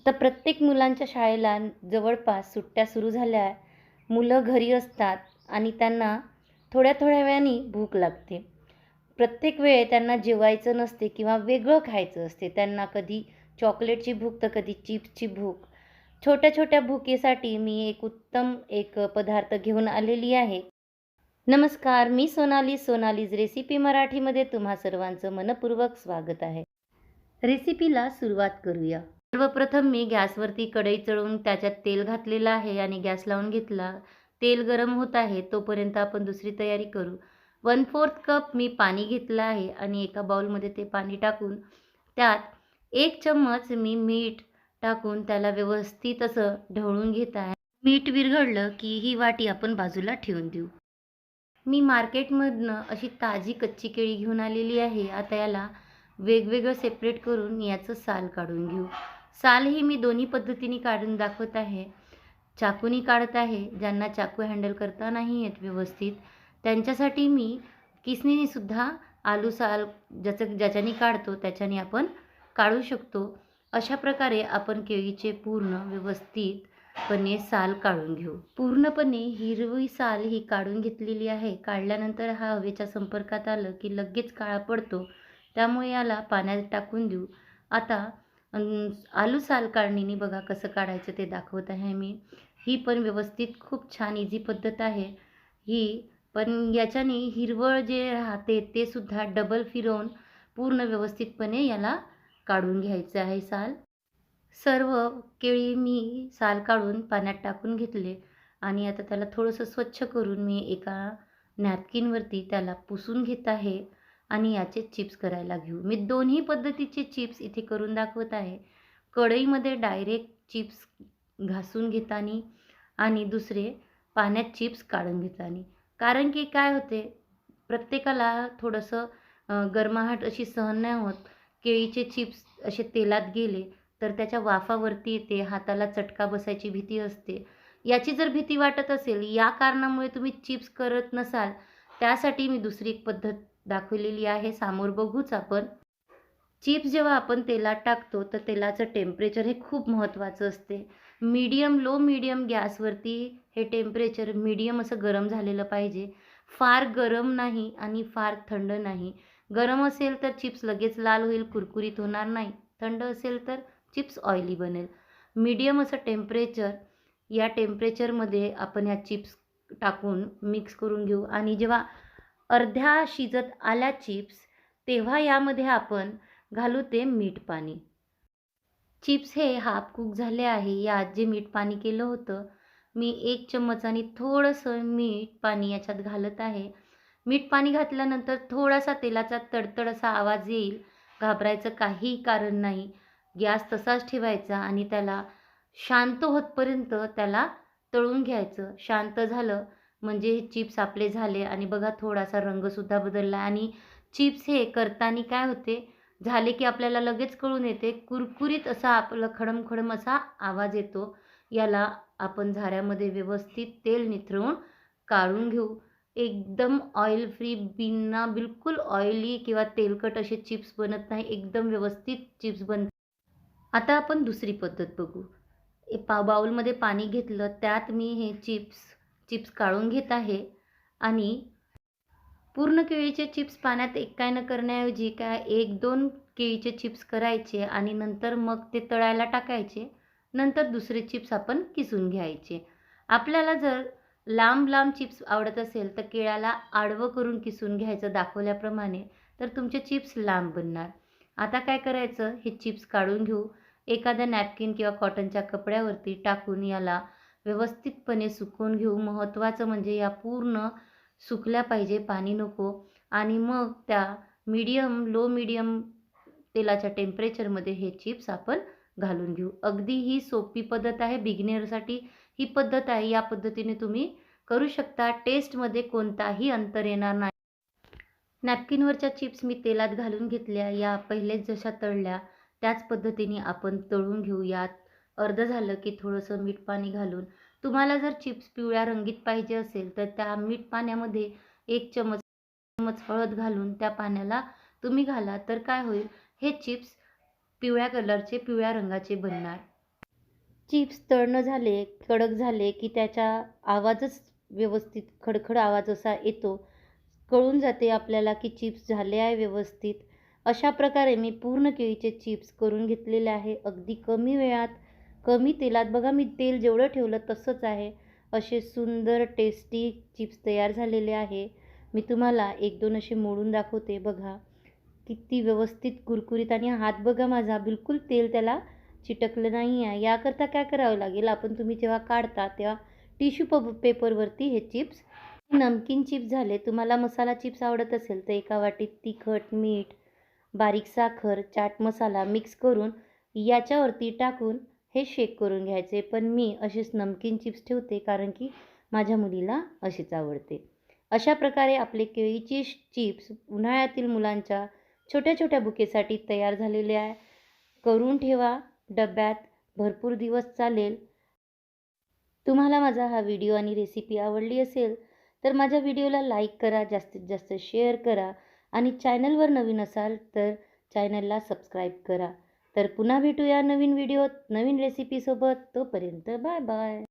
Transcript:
आता प्रत्येक मुलांच्या शाळेला जवळपास सुट्ट्या सुरू झाल्या. मुलं घरी असतात आणि त्यांना थोड्या थोड्या वेळाने भूक लागते. प्रत्येक वेळ त्यांना जेवायचं नसते किंवा वेगळं खायचं असते. त्यांना कधी चॉकलेटची भूक तर कधी चिप्सची भूक. छोट्या छोट्या भुकेसाठी मी एक उत्तम एक पदार्थ घेऊन आलेली आहे. नमस्कार मी सोनाली. सोनालीज रेसिपी मराठीमध्ये तुम्हा सर्वांचं मनपूर्वक स्वागत आहे. रेसिपीला सुरुवात करूया. सर्वप्रथम मी गॅसवरती कढई चढवून त्याच्यात तेल घातलेलं आहे आणि गॅस लावून घेतला. तेल गरम होत आहे तोपर्यंत आपण दुसरी तयारी करू. वन फोर्थ कप मी पाणी घेतलं आहे आणि एका बाउलमध्ये ते पाणी टाकून त्यात एक चम्मच मी मीठ टाकून त्याला व्यवस्थित असं ढवळून घेत आहे. मीठ विरघडलं की ही वाटी आपण बाजूला ठेवून देऊ. मी मार्केटमधनं अशी ताजी कच्ची केळी घेऊन आलेली आहे. आता याला वेगवेगळं सेपरेट करून याचं साल काढून घेऊ. साल ही मी दोन्ही पद्धतीने काढून दाखवत आहे. चाकूनी काढत आहे ज्यांना चाकू हँडल करता नाही येत व्यवस्थित त्यांच्यासाठी मी किसनीनेसुद्धा आलू साल ज्याचं ज्याच्याने काढतो त्याच्याने आपण काढू शकतो. अशा प्रकारे आपण केळीचे पूर्ण व्यवस्थितपणे साल काढून घेऊ. पूर्णपणे हिरवी साल ही काढून घेतलेली आहे. काढल्यानंतर हा हवेच्या संपर्कात आलं की लगेच काळा पडतो. त्यामुळे याला पाण्यात टाकून देऊ. आता आलू साल काढणीने बघा कसं काढायचं ते दाखवत आहे मी. ही पण व्यवस्थित खूप छान इझी पद्धत आहे. ही पण याच्याने हिरवळ जे राहते ते सुद्धा डबल फिरवून पूर्ण व्यवस्थितपणे याला काढून घ्यायचं आहे साल. सर्व केळी मी साल काढून पाण्यात टाकून घेतले आणि आता त्याला थोडंसं स्वच्छ करून मी एका नॅपकिनवरती त्याला पुसून घेत आहे. आणि याचे चिप्स करायला घेऊ. मी दोन्ही पद्धतीचे चिप्स इथे करून दाखवत आहे. कढईमध्ये डायरेक्ट चिप्स घासून घेताना आणि दुसरे पाण्यात चिप्स काढून घेताना. कारण की काय होते प्रत्येकाला थोडंसं गरमाहट अशी सहन नाही होत. केळीचे चिप्स असे तेलात गेले तर त्याच्या वाफावरती येते हाताला चटका बसायची भीती असते. याची जर भीती वाटत असेल या कारणामुळे तुम्ही चिप्स करत नसाल त्यासाठी मी दुसरी एक पद्धत दाखवलेली आहे. सामोर बघूच आपण. चिप्स जेव्हा आपण तेलात टाकतो तर तेलाचं टेम्परेचर हे खूप महत्त्वाचं असते. मीडियम लो मीडियम गॅसवरती हे टेम्परेचर मीडियम असं गरम झालेलं पाहिजे. फार गरम नाही आणि फार थंड नाही. गरम असेल तर चिप्स लगेच लाल होईल कुरकुरीत होणार नाही. थंड असेल तर चिप्स ऑइली बनेल. मीडियम असं टेम्परेचर या टेम्परेचरमध्ये आपण या चिप्स टाकून मिक्स करून घेऊ. आणि जेव्हा अर्ध्या शिजत आल्या चिप्स तेव्हा यामध्ये आपण घालू ते मीठ पाणी. चिप्स हे हाफ कुक झाले आहे. यात जे मीठ पाणी केलं होतं मी एक चम्मच आणि थोडंसं मीठ पाणी याच्यात घालत आहे. मीठ पाणी घातल्यानंतर थोडासा तेलाचा तडतड असा आवाज येईल. घाबरायचं काही कारण नाही. गॅस तसाच ठेवायचा आणि त्याला शांत होतपर्यंत त्याला तळून घ्यायचं. शांत झालं म्हणजे हे चिप्स आपले झाले आणि बघा थोडासा रंगसुद्धा बदलला आणि चिप्स हे करताना काय होते? झाले की आपल्याला लगेच कळून येते. कुरकुरीत असा आपलं खडमखडम असा आवाज येतो. याला आपण झाऱ्यामध्ये व्यवस्थित तेल निथरवून काढून घेऊ. एकदम ऑइल फ्री बिना बिलकुल ऑइली किंवा तेलकट असे चिप्स बनत नाही. एकदम व्यवस्थित चिप्स बन आता आपण दुसरी पद्धत बघू. पा बाउलमध्ये पाणी घेतलं. त्यात मी हे चिप्स चिप्स काढून घेत आहे आणि पूर्ण केळीचे चिप्स पाण्यात एक काय न करण्याऐवजी काय एक दोन केळीचे चिप्स करायचे आणि नंतर मग ते तळायला टाकायचे. नंतर दुसरे चिप्स आपण किसून घ्यायचे. आपल्याला जर लांब लांब चिप्स आवडत असेल तर केळ्याला आडवं करून किसून घ्यायचं दाखवल्याप्रमाणे तर तुमचे चिप्स लांब बनणार. आता काय करायचं? हे चिप्स काढून घेऊ. एखाद्या नॅपकिन किंवा कॉटनच्या कपड्यावरती टाकून याला व्यवस्थितपणे सुकवून घेऊ. महत्त्वाचं म्हणजे या पूर्ण सुकल्या पाहिजे. पाणी नको. आणि मग त्या मीडियम लो मीडियम तेलाच्या टेम्परेचरमध्ये हे चिप्स आपण घालून घेऊ. अगदी ही सोपी पद्धत आहे. बिगिनरसाठी ही पद्धत आहे. या पद्धतीने तुम्ही करू शकता. टेस्टमध्ये कोणताही अंतर येणार नाही. नॅपकिनवरच्या चिप्स मी तेलात घालून घेतल्या. या पहिलेच जशा तळल्या त्याच पद्धतीने आपण तळून घेऊ. यात अर्ध झालं की थोडंसं मीठ पाणी घालून. तुम्हाला जर चिप्स पिवळ्या रंगीत पाहिजे असेल तर त्या मीठ पाण्यामध्ये एक चमच चमच हळद घालून त्या पाण्याला तुम्ही घाला तर काय होईल? हे चिप्स पिवळ्या कलरचे पिवळ्या रंगाचे बनणार. चिप्स तळणं झाले कडक झाले की त्याचा आवाजच व्यवस्थित खडखड आवाज असा येतो. कळून जाते आपल्याला की चिप्स झाले आहे व्यवस्थित. अशा प्रकारे मी पूर्ण केळीचे चिप्स करून घेतलेले आहे. अगदी कमी वेळात कमी तेलात. बघा मी तेल जेवढं ठेवलं तसंच आहे. असे सुंदर टेस्टी चिप्स तयार झालेले आहे. मी तुम्हाला एक दोन असे मोडून दाखवते. बघा किती व्यवस्थित कुरकुरीत आणि हात बघा माझा बिलकुल तेल त्याला चिटकलं नाही आहे याकरता काय करावं लागेल? आपण तुम्ही जेव्हा काढता तेव्हा टिश्यू प पेपरवरती हे चिप्स नमकीन चिप्स झाले. तुम्हाला मसाला चिप्स आवडत असेल तर एका वाटीत तिखट मीठ बारीक साखर चाट मसाला मिक्स करून याच्यावरती टाकून हे शेक करून घ्यायचे. पण मी असेच नमकीन चिप्स ठेवते कारण की माझ्या मुलीला अशीच आवडते. अशा प्रकारे आपले केळीची चिप्स उन्हाळ्यातील मुलांच्या छोट्या छोट्या बुकेसाठी तयार झालेले आहे. करून ठेवा. डब्यात भरपूर दिवस चालेल. तुम्हाला माझा हा व्हिडिओ आणि रेसिपी आवडली असेल तर माझ्या व्हिडिओला लाईक करा जास्तीत जास्त शेअर करा आणि चॅनलवर नवीन असाल तर चॅनलला सबस्क्राईब करा. तर पुन्हा भेटूया नवीन व्हिडिओत नवीन रेसिपीसोबत तोपर्यंत बाय बाय